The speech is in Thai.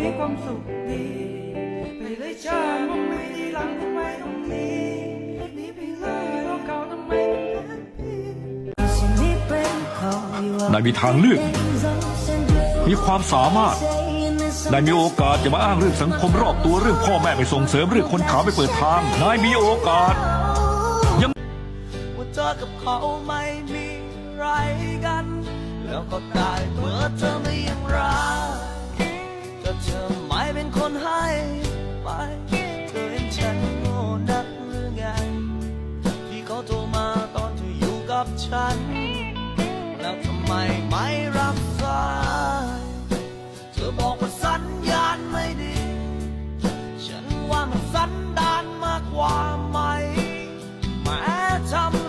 มีความสุขดี ไปเลยชาไม่ดีหลังทำไมต้องหนีนีไปเลยโลกเก่าทำไมได้ยมีทางเลือก มีความสามารถ นายมีโอกาสจะมาอ้างเรื่องสังคมรอบตัวเรื่องพ่อแม่ไปส่งเสริมเรื่องคนขาวไปเปิดทาง นายมีโอกาส ยังเธอกับเขาไม่มีไรกัน แล้วก็ตายเมื่ับฉัน แล้วทำไมไม่รับสายเธอบอกว่าสัญญาณไม่ดี ฉันว่ามันสันดานมากกว่าไหมแม้ทำ